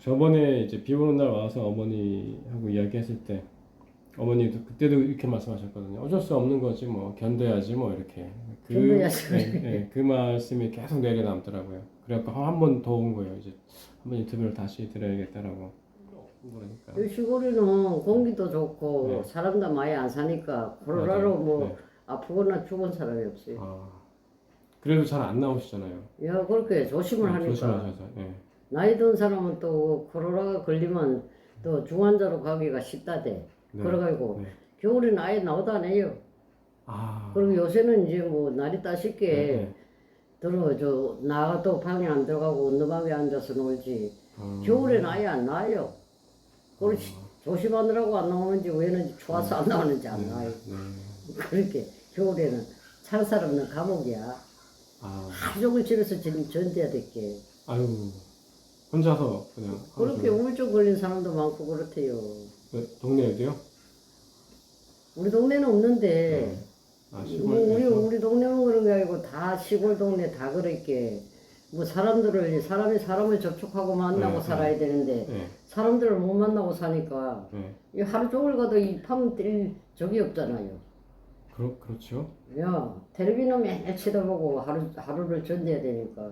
저번에 이제 비 오는 날 와서 어머니하고 이야기했을 때 어머니도 그때도 이렇게 말씀하셨거든요. 어쩔 수 없는 거지 뭐 견뎌야지 뭐 이렇게. 그, 견뎌야지. 네, 네, 그 말씀이 계속 내려 남더라고요. 그래갖고 한번 더 온 거예요. 이제 한번 인터뷰를 다시 드려야겠다라고. 그러니까. 이 시골에는 공기도 좋고 네. 사람도 많이 안 사니까 코로나로 맞아요. 뭐 네. 아프거나 죽은 사람이 없어요. 아, 그래도 잘 안 나오시잖아요. 야 그렇게 조심을 네, 하니까 조심하셔서. 예. 나이 든 사람은 또 코로나가 걸리면 또 중환자로 가기가 쉽다대. 네. 그래가지고 네. 겨울에는 아예 나오도 안 해요. 아. 그리고 요새는 이제 뭐 날이 따숩게 네. 들어 저 나가도 방에 안 들어가고 언더방에 앉아서 놀지. 아. 겨울에는 아예 안 나와요. 그걸 시- 조심하느라고 안 나오는지 왜는 추워서 안 나오는지 안 나와요. 네. 그렇게 겨울에는 창살 없는 감옥이야. 아. 하루 종일 집에서 지금 견뎌야 될게. 아유. 혼자서 그냥. 그렇게. 우울증 걸린 사람도 많고 그렇대요. 네, 동네에도요? 우리 동네는 없는데 아, 뭐 우리 시골에서? 우리 동네만 그런 게 아니고 다 시골 동네 다 그렇게 뭐 사람들을 사람이 사람을 접촉하고 만나고 네, 살아야 되는데 네. 사람들을 못 만나고 사니까 네. 이 하루 종일 가도 이팜뛸 적이 없잖아요. 그렇, 그렇죠. 야 텔레비는 맨날 쳐다보고 하루 하루를 견뎌야 되니까.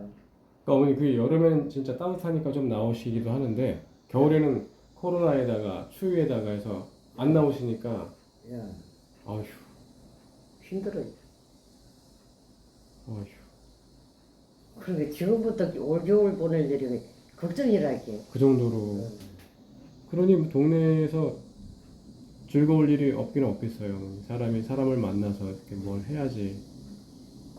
그러니까 어머니 그 여름에는 진짜 따뜻하니까 좀 나오시기도 하는데 겨울에는 코로나에다가 추위에다가 해서 안 나오시니까 야 아휴 힘들어요. 아휴 그러게 지금부터 올 겨울 보낼 일이 걱정이랄게. 그 정도로 그러니 뭐 동네에서 즐거울 일이 없기는 없겠어요. 사람이 사람을 만나서 이렇게 뭘 해야지.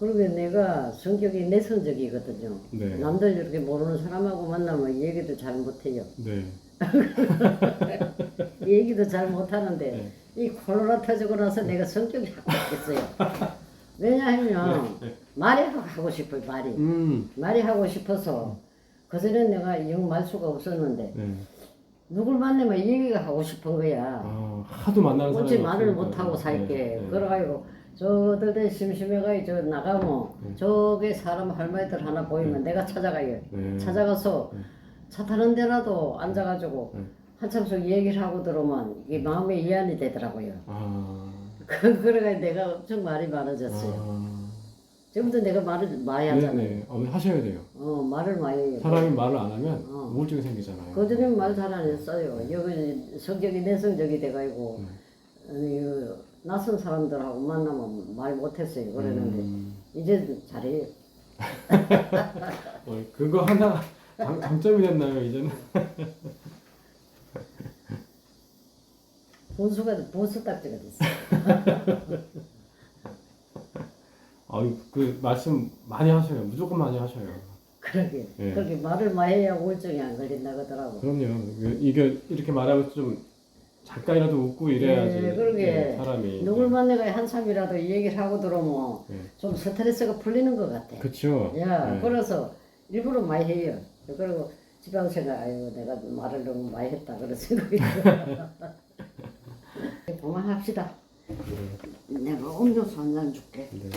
그러게 내가 성격이 내성적이거든요. 네. 남들 이렇게 모르는 사람하고 만나면 얘기도 잘 못해요. 네. 얘기도 잘 못하는데 네. 이 코로나 터지고 나서 내가 성격이 확 바뀌었어요. 왜냐하면 말이 하고 싶어요. 말이 음. 말이 하고 싶어서 그전에 내가 영 말 수가 없었는데 네. 누굴 만나면 얘기가 하고 싶은 거야. 아 하도 만나는 사람이 어찌 말을 없으니까. 못하고 살게. 네, 네. 그래가지고 저들들 심심해가지고 저 나가면 저게 사람 할머니들 하나 보이면 내가 찾아가요. 네. 찾아가서 차 타는 데라도 앉아가지고 네. 한참씩 얘기를 하고 들어오면 이게 마음에 이안이 되더라고요. 아. 그, 그래가 내가 엄청 말이 많아졌어요. 아. 지금도 내가 말을 많이 하잖아요. 네네. 어머니 하셔야 돼요. 어, 말을 많이. 사람이 말을 안 하면 어. 우울증이 생기잖아요. 그전에 말잘 안 했어요. 여기 성격이 내성적이 돼가지고 네. 아니, 그 낯선 사람들하고 만나면 말 못했어요. 그랬는데 음. 이제 잘해요. 어, 그거 하나 장, 장점이 됐나요 이제는? 본수가 본수 딱지가 됐어. 아유 그 말씀 많이 하셔요. 무조건 많이 하셔요. 그러게 예. 그렇게 말을 많이 해야 우울증이 안 걸린다 그러더라고. 그럼요. 그- 이게 이렇게 말하면서 좀 잠깐이라도 웃고 이래야지 예, 그러게. 예, 사람이 누굴 만나가 한참이라도 이 얘기를 하고 들어오면 예. 좀 스트레스가 풀리는 것 같아. 그쵸. 야, 예. 그래서 일부러 많이 해요. 그리고 집안 생각, 아유, 내가 말을 너무 많이 했다. 그런 생각이 들어. 그만합시다. 내가 음료수 한 잔 줄게. 네.